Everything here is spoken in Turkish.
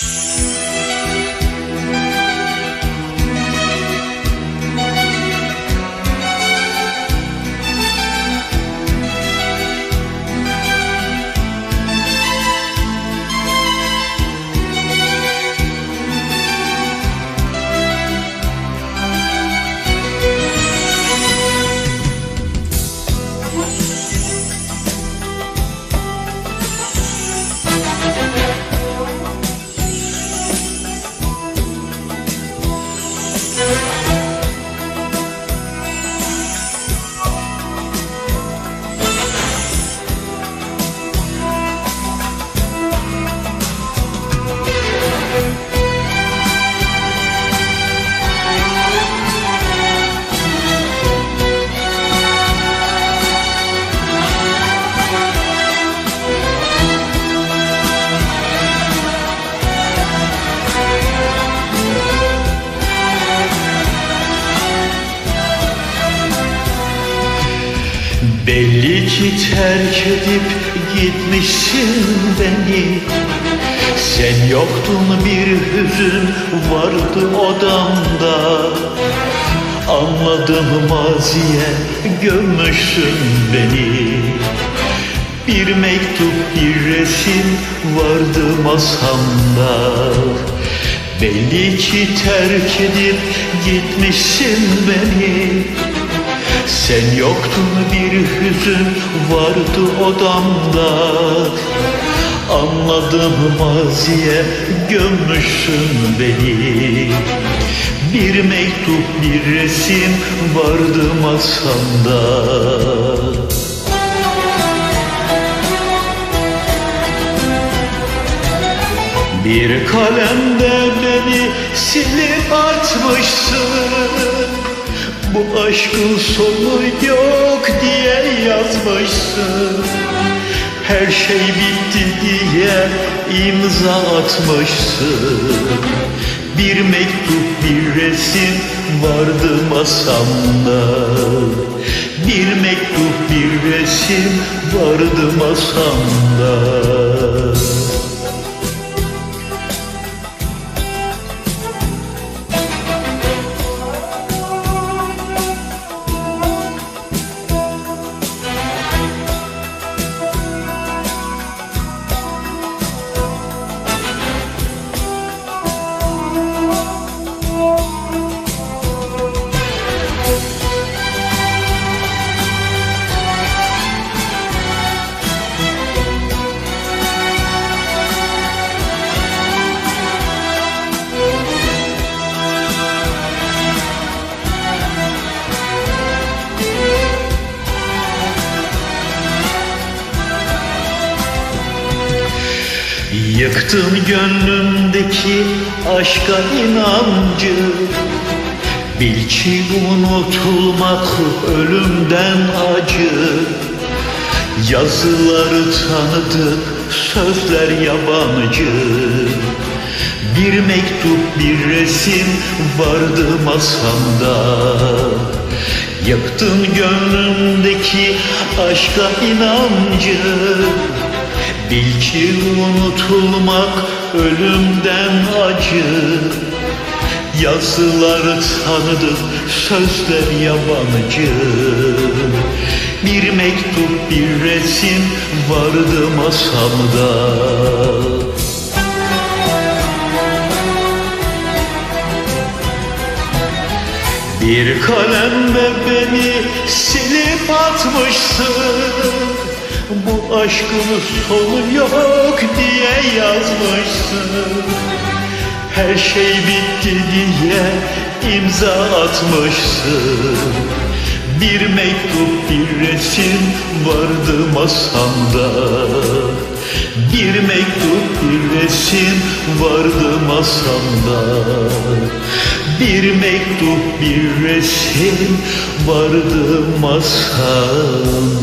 Música Belli ki terk edip gitmişsin beni. Sen yoktun bir hüzün vardı odamda. Anladım maziye gömmüşsün beni. Bir mektup bir resim vardı masamda. Belli ki terk edip gitmişsin beni sen yoktun bir hüzün vardı odamda. Anladım maziye gömmüşsün beni. Bir mektup bir resim vardı masamda. Bir kalemde beni silip atmışsın Bu aşkın sonu yok diye yazmışsın. Her şey bitti diye imza atmışsın. Bir mektup bir resim vardı masamda. Bir mektup bir resim vardı masamda Yıktım gönlümdeki aşka inancı Bil ki unutulmak ölümden acı. Yazıları tanıdık, sözler yabancı. Bir mektup, bir resim vardı masamda. Yıktın gönlümdeki aşka inancı Bil ki unutulmak ölümden acı. Yazılar tanıdık, sözler yabancı. Bir mektup, bir resim vardı masamda. Bir kalemle beni silip atmışsın Bu aşkın sonu yok diye yazmışsın. Her şey bitti diye imza atmışsın. Bir mektup bir resim vardı masamda. Bir mektup bir resim vardı masamda bir mektup bir resim vardı masamda